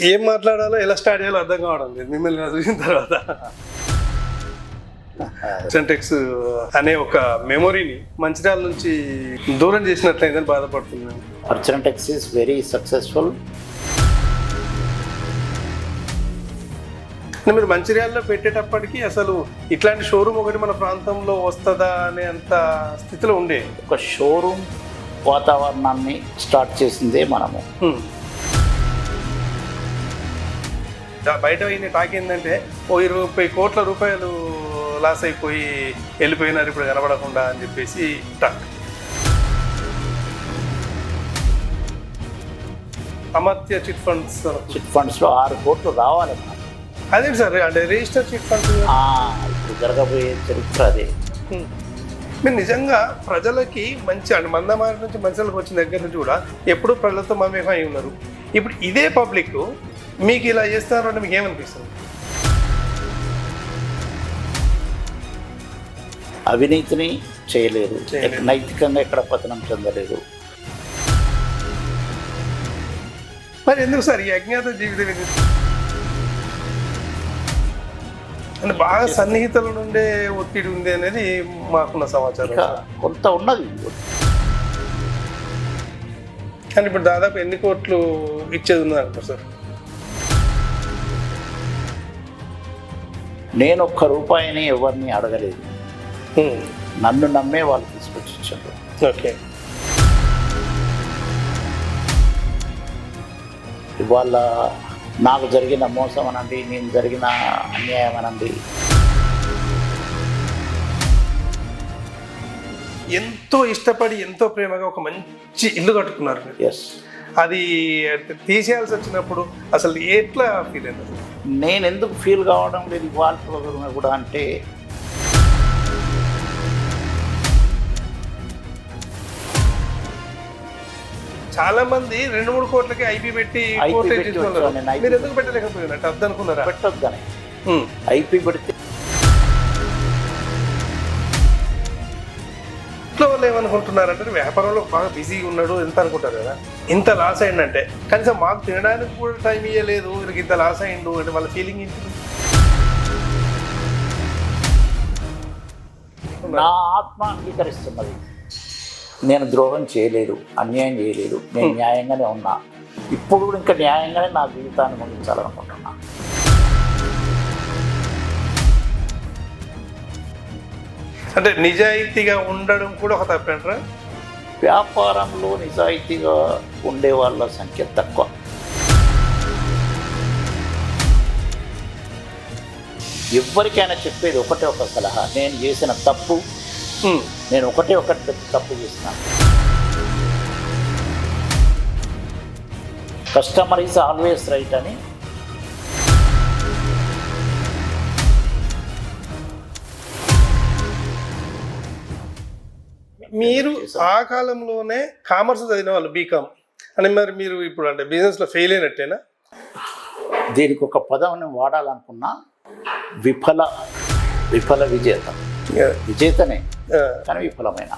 ఏం మాట్లాడాలో ఎలా స్టార్ట్ చేయాలో అర్థం కావడం లేదు. మిమ్మల్ని చూసిన తర్వాత. సెంటెక్స్ అనే ఒక మెమొరీని మంచిర్యాల నుంచి దూరం చేసినట్లయిందని బాధపడుతున్నాను. అర్చనటెక్స్ ఈస్ వెరీ సక్సెస్ఫుల్ మీరు మంచిర్యాలలో పెట్టేటప్పటికి అసలు ఇట్లాంటి షోరూమ్ ఒకటి మన ప్రాంతంలో వస్తుందా అనే అంత స్థితిలో ఉండే. ఒక షోరూమ్ వాతావరణాన్ని స్టార్ట్ చేసిందే మనము. బయట అయిన టాక్ ఏంటంటే ఓ ఇరవై ముప్పై కోట్ల రూపాయలు లాస్ అయిపోయి వెళ్ళిపోయినారు ఇప్పుడు కనబడకుండా అని చెప్పేసి talk. Amartya chit funds chit ఫండ్స్లో ఆరు కోట్లు రావాలి అదే సార్ అంటే రిజిస్టర్ చిట్ ఫండ్స్ ఇప్పుడు జరగబోయే చరిత్ర అదే. మీరు నిజంగా ప్రజలకి మంచి అంటే మందమారి నుంచి మంచిలకు వచ్చిన దగ్గర నుంచి కూడా ఎప్పుడూ ప్రజలతో మమేకం అయి ఉన్నారు. ఇప్పుడు ఇదే పబ్లిక్ మీకు ఇలా చేస్తున్నారు అంటే మీకు ఏమనిపిస్తుంది? అవినీతిని చేయలేదు. నైతికంగా ఎక్కడ పతనం చెందలేదు. మరి ఎందుకు సార్ ఈ అజ్ఞాత జీవితం? అంటే బాగా సన్నిహితుల నుండే ఒత్తిడి ఉంది అనేది మాకున్న సమాచారం కొంత ఉన్నది. కానీ ఇప్పుడు దాదాపు ఎన్ని కోట్లు ఇచ్చేది ఉన్నది అంటారు సార్? నేను ఒక్క రూపాయిని ఎవరిని అడగలేదు. హ్మ్. నన్ను నమ్మే వాళ్ళు తీసుకొచ్చి ఇచ్చారు ఓకే. ఇవాళ నాకు జరిగిన మోసం అనండి నేను జరిగిన అన్యాయం అనండి. ఎంతో ఇష్టపడి ఎంతో ప్రేమగా ఒక మంచి ఇల్లు కట్టుకున్నారు. ఎస్ అది తీసేయాల్సి వచ్చినప్పుడు అసలు ఎట్లా ఫీల్ అయింది? నేను ఎందుకు ఫీల్ కావడం లేదు ఇవాళ కూడా అంటే చాలా మంది రెండు మూడు కోట్లకి ఐపీ పెట్టి మీరు ఎందుకు పెట్టలేకపోయినట్టు అర్థం అనుకున్నారా? పెట్టొద్దని హ్మ్. ఐపీ పెడితే వాళ్ళు ఏమనుకుంటున్నారంటే వ్యాపారంలో బాగా బిజీగా ఉన్నాడు ఎంత అనుకుంటారు కదా? ఇంత లాస్ అయిందంటే. కనీసం మాకు తినడానికి కూడా టైం ఇవ్వలేదు వీళ్ళకి ఇంత లాస్ అయిండు అంటే వాళ్ళ ఫీలింగ్ ఏంటి? నా ఆత్మ అంగీకరిస్తున్నది. నేను ద్రోహం చేయలేదు అన్యాయం చేయలేదు నేను న్యాయంగానే ఉన్నా. ఇప్పుడు కూడా ఇంకా న్యాయంగానే నా జీవితాన్ని ముగించాలనుకుంటున్నా. అంటే నిజాయితీగా ఉండడం కూడా ఒక తప్పేంటారా వ్యాపారంలో నిజాయితీగా ఉండే వాళ్ళ సంఖ్య తక్కువ. ఎవరికైనా చెప్పేది ఒకటే ఒక సలహా నేను చేసిన తప్పు. నేను ఒకటే ఒకటి తప్పు చేసినాను కస్టమర్ ఈజ్ ఆల్వేస్ రైట్ అని మీరు ఆ కాలంలోనే కామర్స్ చదివిన వాళ్ళు బీకామ్ అని మరి మీరు ఇప్పుడు అంటే బిజినెస్లో ఫెయిల్ అయినట్టేనా? దీనికి ఒక పదం వాడాలనుకున్నా విఫల విఫల విజేత. విజేతనే. కానీ విఫలమైన.